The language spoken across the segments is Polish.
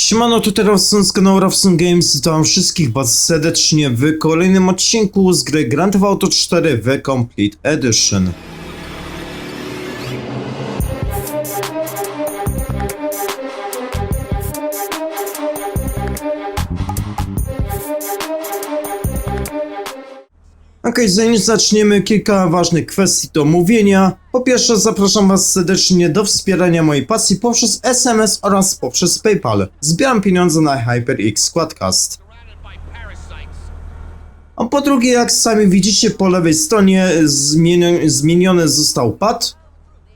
Siemano, tu teraz z kanału Rafson Games, witam wszystkich bardzo serdecznie w kolejnym odcinku z gry Grand Theft Auto 4 The Complete Edition. Okej, zanim zaczniemy, kilka ważnych kwestii do omówienia. Po pierwsze, zapraszam Was serdecznie do wspierania mojej pasji poprzez SMS oraz poprzez PayPal. Zbieram pieniądze na HyperX Squadcast. A po drugie, jak sami widzicie po lewej stronie, zmieni zmieniony został pad.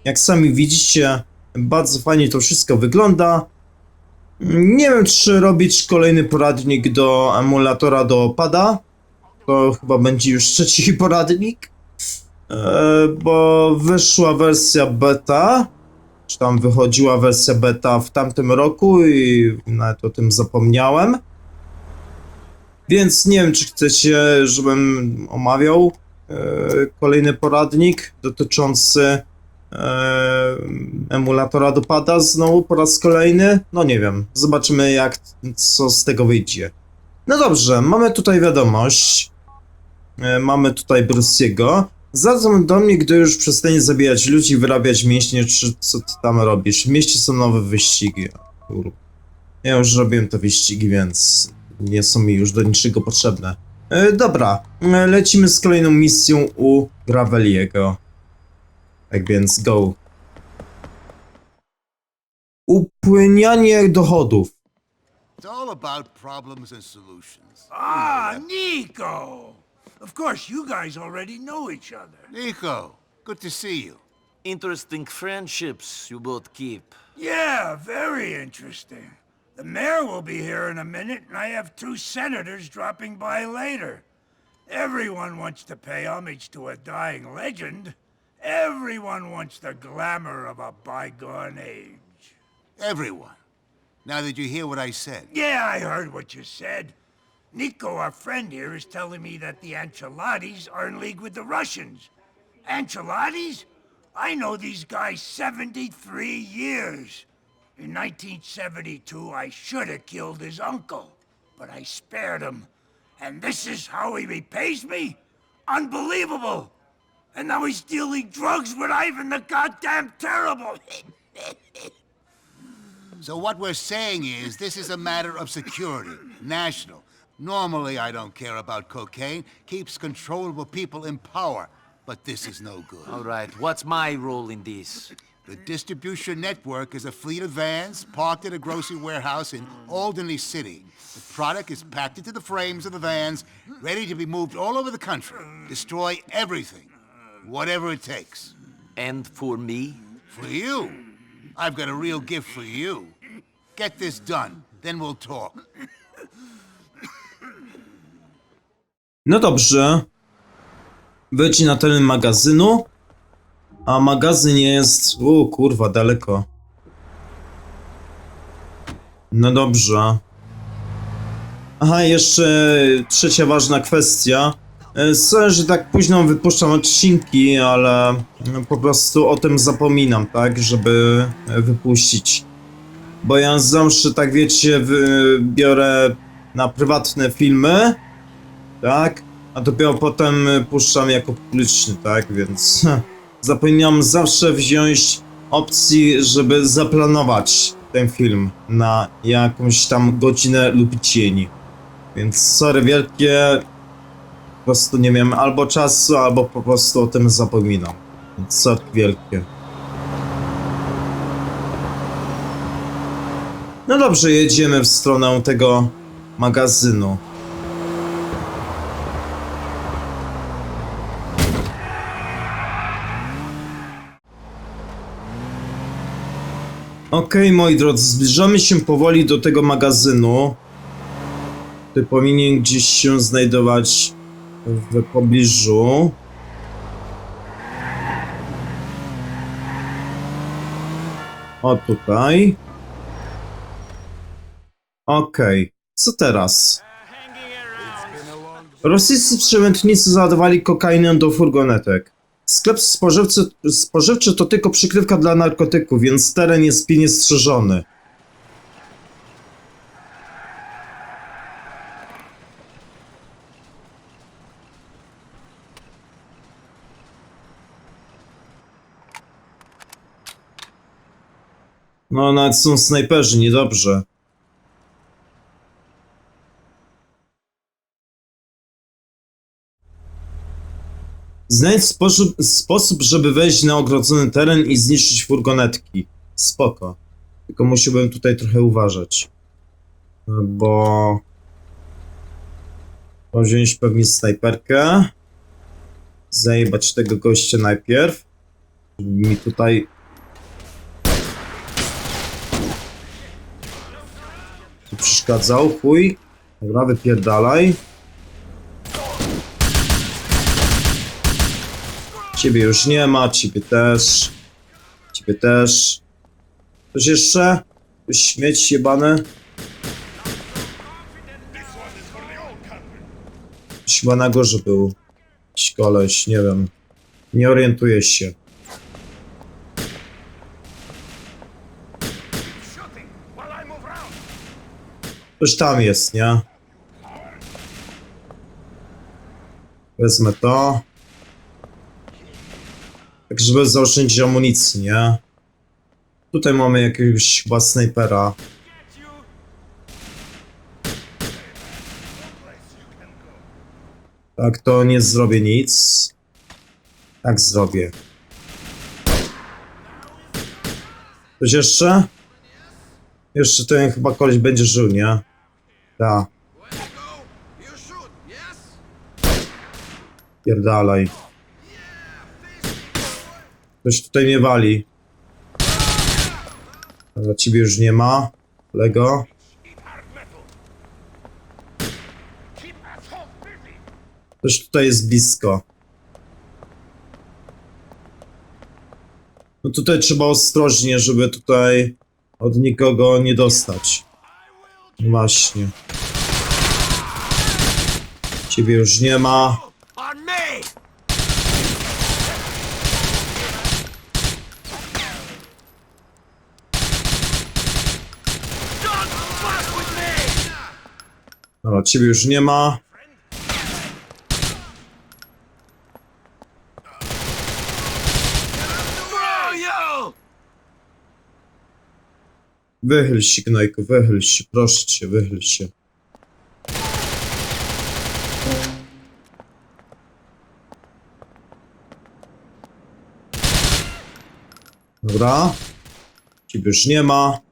Jak sami widzicie, bardzo fajnie to wszystko wygląda. Nie wiem, czy robić kolejny poradnik do emulatora do pada. To chyba będzie już trzeci poradnik. E, bo wyszła wersja beta. Czy tam wychodziła wersja beta w tamtym roku i nawet o tym zapomniałem. Więc nie wiem, czy chcecie, żebym omawiał e, kolejny poradnik dotyczący e, emulatora do pada znowu po raz kolejny. No nie wiem, zobaczymy jak, co z tego wyjdzie. No dobrze, mamy tutaj wiadomość. E, Mamy tutaj Bruce'ego. Zadzwoń do mnie, gdy już przestanie zabijać ludzi, wyrabiać mięśnie, czy co ty tam robisz. W mieście są nowe wyścigi. Kur... Ja już robiłem te wyścigi, więc nie są mi już do niczego potrzebne. E, dobra, e, lecimy z kolejną misją u Graveliego. Tak więc, go. Upłynianie dochodów. It's all about problems and solutions. Ah, Nico! Of course, you guys already know each other. Nico, good to see you. Interesting friendships you both keep. Yeah, very interesting. The mayor will be here in a minute, and I have two senators dropping by later. Everyone wants to pay homage to a dying legend. Everyone wants the glamour of a bygone age. Everyone. Now did you hear what I said? Yeah, I heard what you said. Nico, our friend here, is telling me that the Ancelottis are in league with the Russians. Ancelottis? I know these guys 73 years. In 1972, I should have killed his uncle, but I spared him. And this is how he repays me? Unbelievable! And now he's dealing drugs with Ivan the goddamn terrible. So what we're saying is this is a matter of security, national. Normally I don't care about cocaine, keeps controllable people in power, but this is no good. All right, what's my role in this? The distribution network is a fleet of vans parked at a grocery warehouse in Albany City. The product is packed into the frames of the vans, ready to be moved all over the country. Destroy everything, whatever it takes. And for me? For you, I've got a real gift for you. Get this done, then we'll talk. No dobrze. Wejdź na teren magazynu. A magazyn jest. U kurwa, daleko. No dobrze. Aha, jeszcze trzecia ważna kwestia. E, Sorry, że tak późno wypuszczam odcinki, ale po prostu o tym zapominam, tak, żeby wypuścić. Bo ja zawsze, tak wiecie, biorę na prywatne filmy, tak? A dopiero potem y, puszczam jako publiczny, tak? Więc zapominam zawsze wziąć opcji, żeby zaplanować ten film na jakąś tam godzinę lub dzień. Więc sorry wielkie, po prostu nie miałem albo czasu, albo po prostu o tym zapominam. Więc sorry wielkie. No dobrze, jedziemy w stronę tego magazynu. Okej, moi drodzy, zbliżamy się powoli do tego magazynu. Który powinien gdzieś się znajdować w pobliżu. O, tutaj. Okej, co teraz? Rosyjscy przemytnicy załadowali kokainę do furgonetek. Sklep spożywczy, spożywczy to tylko przykrywka dla narkotyków, więc teren jest pilnie strzeżony. No, nawet są snajperzy, niedobrze. Znajdź sposób, sposób, żeby wejść na ogrodzony teren i zniszczyć furgonetki. Spoko. Tylko musiałbym tutaj trochę uważać. Bo... Wziąć pewnie snajperkę. Zajebać tego gościa najpierw. Mi tutaj... Tu przeszkadzał, chuj. Dobra, wypierdalaj. Ciebie już nie ma, ciebie też. Ciebie też. Coś jeszcze? Śmieć jebany? Ktoś chyba na górze był. Jakiś koleś, nie wiem. Nie orientuję się. Ktoś tam jest, nie? Wezmę to. Tak, żeby zaoszczędzić amunicji, nie? Tutaj mamy jakiegoś chyba snajpera. Tak, to nie zrobię nic. Tak zrobię. Coś jeszcze? Jeszcze ten chyba koleś będzie żył, nie? Tak. Pierdalaj. Ktoś tutaj mnie wali. Dla ciebie już nie ma. Lego. Ktoś tutaj jest blisko. No tutaj trzeba ostrożnie, żeby tutaj od nikogo nie dostać. Właśnie. Ciebie już nie ma. On me! Don't fuck with me! Dobra, ciebie już nie ma. Wychyl się, gnojku, wychyl się, proszę cię, wychyl się. Dobra. Ciebie już nie ma.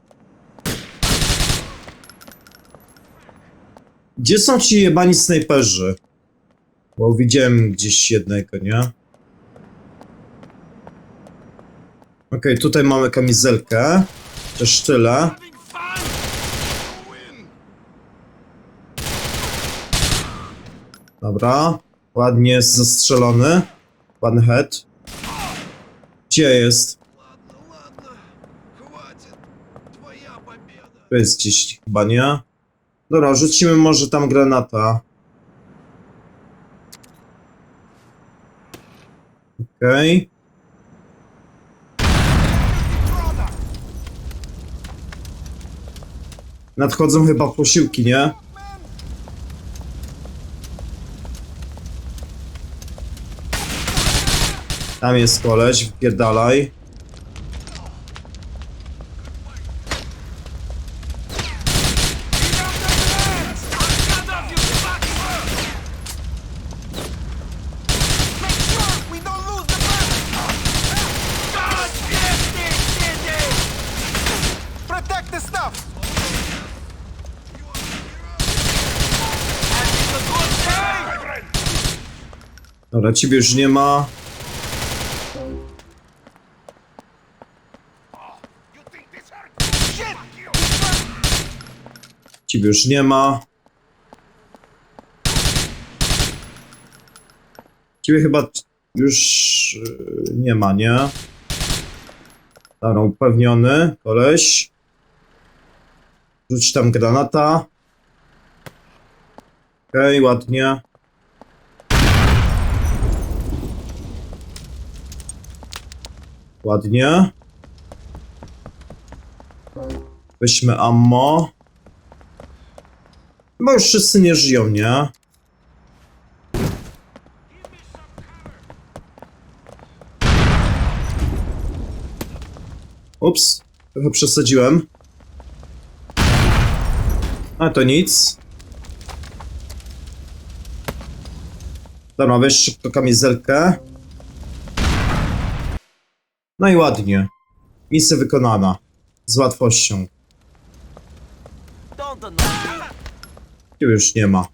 Gdzie są ci jebani snajperzy? Bo widziałem gdzieś jednego, nie? Okej, tutaj mamy kamizelkę. Też tyle. Having fun? Dobra. Ładnie jest zastrzelony. Ładny head. Gdzie jest? To jest gdzieś chyba, nie? Dobra, rzucimy może tam granata. Okej. Nadchodzą chyba posiłki, nie? Tam jest koleś, wypierdalaj. Dobra, ciebie już nie ma. Ciebie już nie ma. Ciebie chyba już yy, nie ma, nie? Dobra, upewniony, koleś. Rzuć tam granata. Okej, ładnie. Ładnie. Weźmy ammo. Chyba już wszyscy nie żyją, nie? Ups. Trochę przesadziłem. A to nic. Dobra, weź szybko kamizelkę. No i ładnie. Misja wykonana. Z łatwością. Tu już nie ma.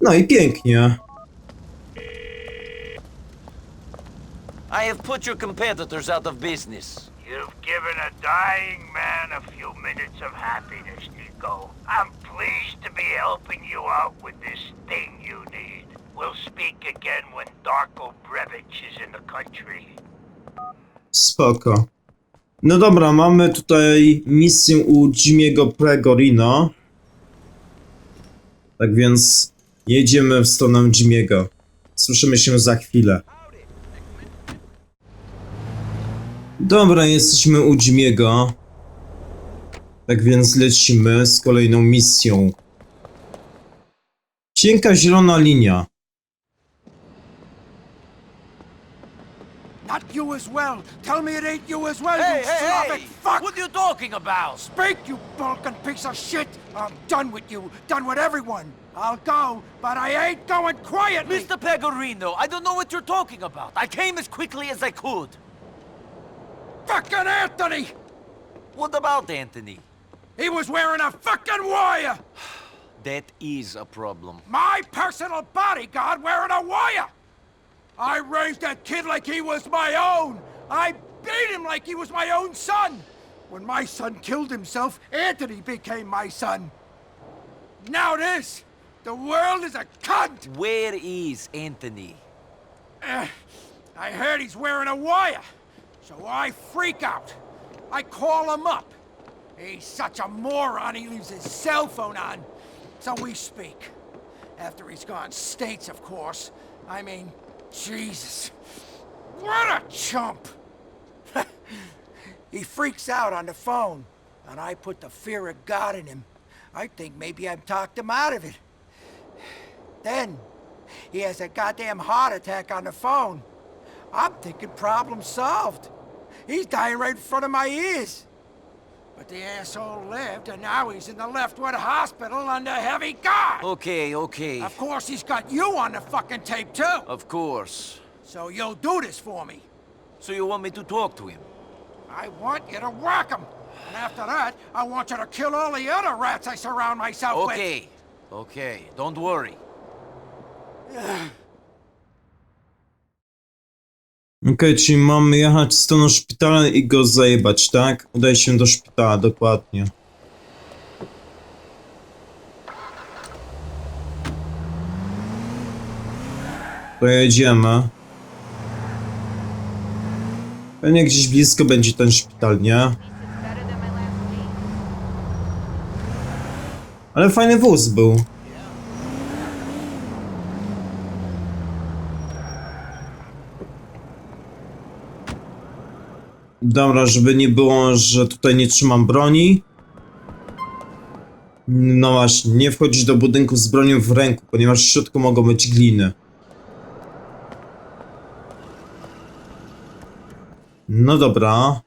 No i pięknie. I have put your competitors out of business. You've given a dying man a few minutes of happiness, Nico. I'm pleased to be helping you out with this thing you need. We'll speak again when Darko Brevich is in the country. Spoko. No dobra, mamy tutaj misję u Jimiego Pregorino. Tak więc jedziemy w stronę Jimiego. Słyszymy się za chwilę. Dobra, jesteśmy u Jimiego. Tak więc lecimy z kolejną misją. Cienka zielona linia. Not you as well. Tell me it ain't you as well, Hey, you hey, Slavic hey! fuck! What are you talking about? Speak, you balkan piece of shit! I'm done with you, done with everyone. I'll go, but I ain't going quietly. Mr. Pegorino, I don't know what you're talking about. I came as quickly as I could. Fucking Anthony! What about Anthony? He was wearing a fucking wire! That is a problem. My personal bodyguard wearing a wire! I raised that kid like he was my own! I beat him like he was my own son! When my son killed himself, Anthony became my son. Now this! The world is a cunt! Where is Anthony? Eh, I heard he's wearing a wire, so I freak out. I call him up. He's such a moron, he leaves his cell phone on. So we speak. After he's gone states, of course. I mean, Jesus. What a chump! he freaks out on the phone, and I put the fear of God in him. I think maybe I've talked him out of it. Then, he has a goddamn heart attack on the phone. I'm thinking problem solved. He's dying right in front of my ears. But the asshole lived, and now he's in the Leftwood Hospital under heavy guard. Okay, okay. Of course, he's got you on the fucking tape, too. Of course. So you'll do this for me. So you want me to talk to him? I want you to whack him. And after that, I want you to kill all the other rats I surround myself with. Okay. Okay, don't worry. Okej, czyli mamy jechać w stronę szpitala i go zajebać, tak? Udaj się do szpitala, dokładnie. Pojedziemy. Pewnie gdzieś blisko będzie ten szpital, nie? Ale fajny wóz był. Dobra, żeby nie było, że tutaj nie trzymam broni. No właśnie, nie wchodzić do budynku z bronią w ręku, ponieważ w środku mogą być gliny. No dobra.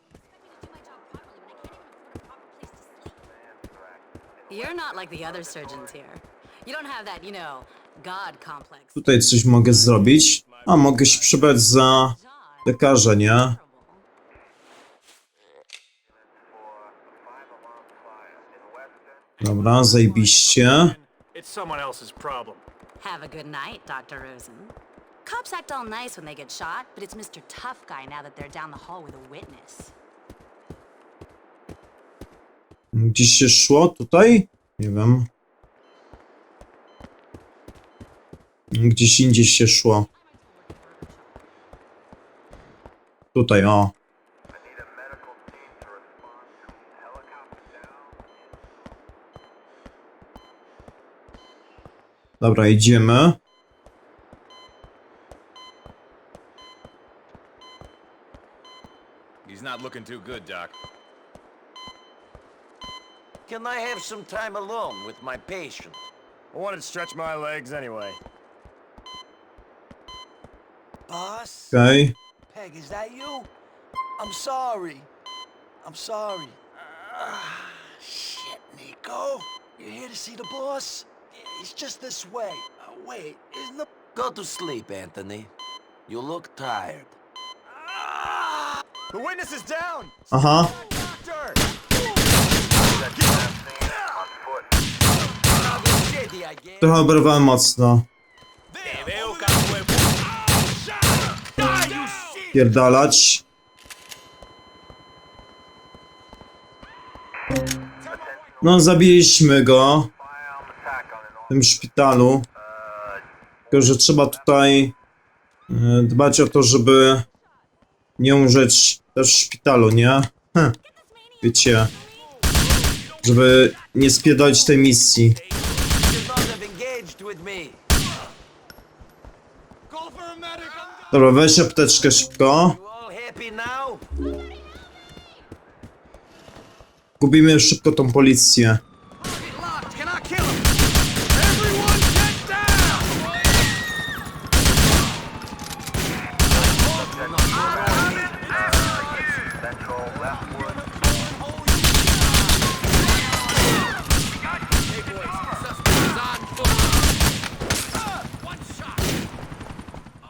Tutaj coś mogę zrobić. A, mogę się przebrać za lekarza, nie? Dobra, zajebiście. It's someone else's problem. Have a good night, Dr. Rosen. Cops act all nice when they get shot, but it's Mr. Tough Guy now that they're down the hall with a witness. Gdzieś się szło tutaj? Nie wiem. Gdzieś indziej się szło. Tutaj, o. Dobra, idziemy. He's not looking too good, Doc. Can I have some time alone with my patient? I wanted to stretch my legs anyway. Boss? Okej. Peg, is that you? I'm sorry. I'm sorry. Ah, shit, Nico. You here to see the boss? He's just this way. Uh, wait, isn't the... Go to sleep, Anthony. You look tired. The witness is down! Aha, Doctor! I guess. trochę oberwałem mocno. Pierdalać. No, zabiliśmy go w tym szpitalu. Tylko, że trzeba tutaj e, dbać o to, żeby nie umrzeć też w szpitalu, nie? Heh. Wiecie, żeby nie spierdolić tej misji. Dobra, weź apteczkę szybko. Gubimy szybko tą policję. Locked. Can I kill him? Everyone get down!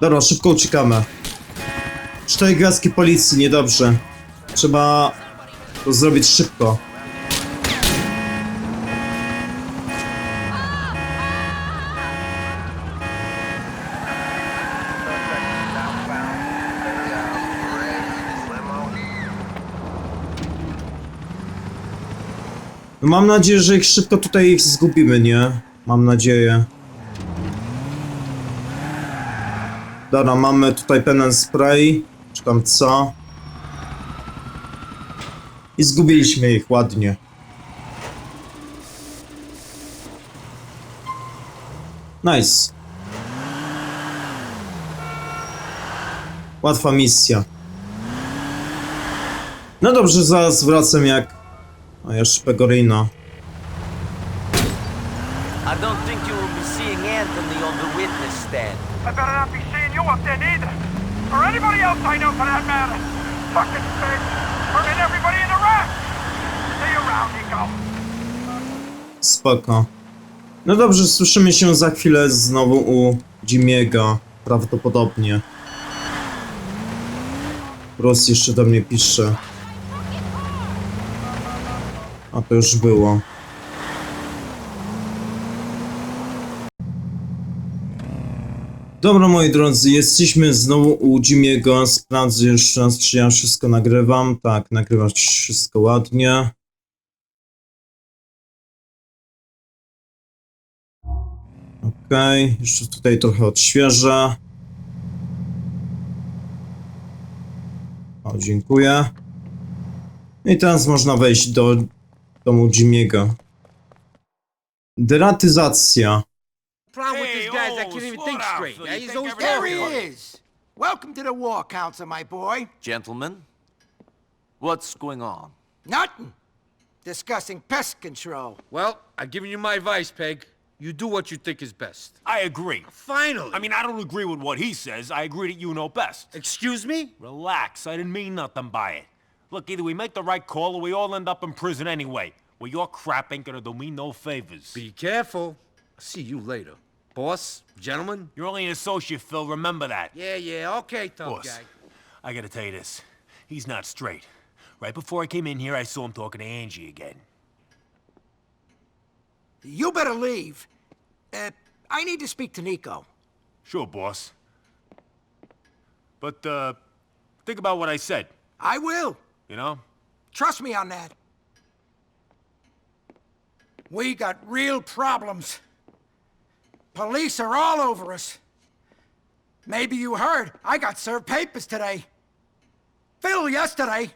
Dobra, szybko uciekamy. Cztery gwiazdki policji, niedobrze. Trzeba to zrobić szybko. Mam nadzieję, że ich szybko tutaj ich zgubimy, nie? Mam nadzieję. Dobra, mamy tutaj pen and spray, czy tam co. I zgubiliśmy ich ładnie. Nice. Łatwa misja. No dobrze, zaraz wracam jak... A jeszcze Pegorino. I don't think you will be seeing Anthony on the witness stand. I better not be you. Or anybody else I know for that matter. Fucking. Burning everybody in the rack. Around, Nico. Spoko. No dobrze, słyszymy się za chwilę znowu u Jimiego. Prawdopodobnie. Ross jeszcze do mnie pisze. A to już było. Dobra moi drodzy, jesteśmy znowu u Jimiego. Sprawdzę jeszcze raz, czy ja wszystko nagrywam. Tak, nagrywać wszystko ładnie. Okej, jeszcze tutaj trochę odświeżę. O, dziękuję. I teraz można wejść do domu Jimiego. Deratyzacja. Problem with this guy is I can't even think straight. Yeah, he's always There he is. Welcome to the War Council, my boy. Gentlemen, what's going on? Nothing. Discussing pest control. Well, I've given you my advice, Peg. You do what you think is best. I agree. Finally! I mean, I don't agree with what he says. I agree that you know best. excuse me? Relax. I didn't mean nothing by it. Look, either we make the right call or we all end up in prison anyway. Well, your crap ain't gonna do me no favors. Be careful. I'll see you later. Boss, gentlemen? You're only an associate, Phil. Remember that. Yeah, yeah, okay, tough Boss, guy. I gotta tell you this. He's not straight. Right before I came in here, I saw him talking to Angie again. You better leave. Uh, I need to speak to Nico. Sure, boss. But, uh, think about what I said, I will. you know? Trust me on that. We got real problems. Police are all over us. Maybe you heard, I got served papers today. Phil yesterday.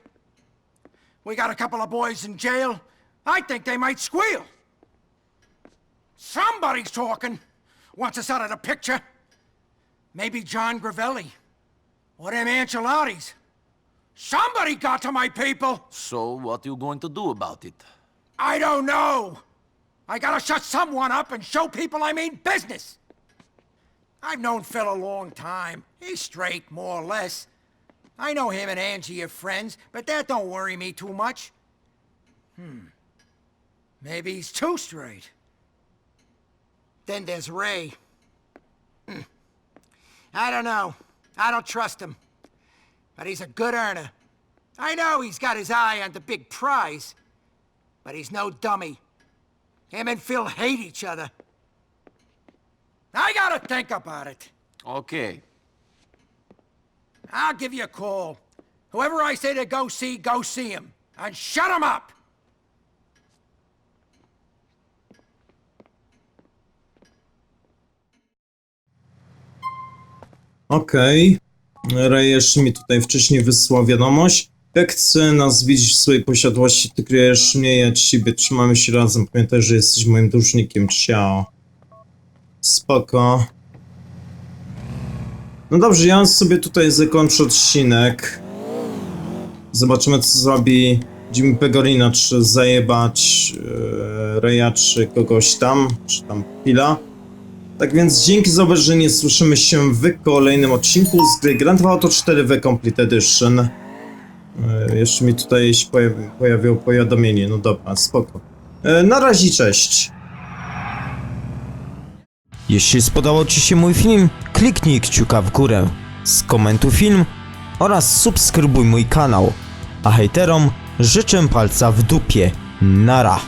We got a couple of boys in jail. I think they might squeal. Somebody's talking. Wants us out of the picture. Maybe John Gravelli. Or them Ancelottis. Somebody got to my people! So, what are you going to do about it? I don't know. I gotta shut someone up and show people I mean business. I've known Phil a long time. He's straight, more or less. I know him and Angie are friends, but that don't worry me too much. Hmm. Maybe he's too straight. Then there's Ray. Hmm. I don't know. I don't trust him. But he's a good earner. I know he's got his eye on the big prize, but he's no dummy. Him and Phil hate each other. I gotta think about it. Okay. I'll give you a call. Whoever I say to go see, go see him. And shut him up! Okej. Ray jeszcze mi tutaj wcześniej wysłał wiadomość. Jak chce nas widzieć w swojej posiadłości, ty kryjesz mnie, ja ciebie, trzymamy się razem. Pamiętaj, że jesteś moim dłużnikiem, ciao. Spoko. No dobrze, ja sobie tutaj zakończę odcinek. Zobaczymy, co zrobi Jimmy Pegorina, czy zajebać e, Raya, czy kogoś tam, czy tam Pila. Tak więc dzięki za obejrzenie, słyszymy się w kolejnym odcinku z gry Grand Theft Auto 4 w Complete Edition. E, jeszcze mi tutaj się pojawi, pojawiło powiadomienie, no dobra, spoko. E, na razie, cześć. Jeśli spodobał Ci się mój film, kliknij kciuka w górę, skomentuj film oraz subskrybuj mój kanał. A hejterom życzę palca w dupie. Nara.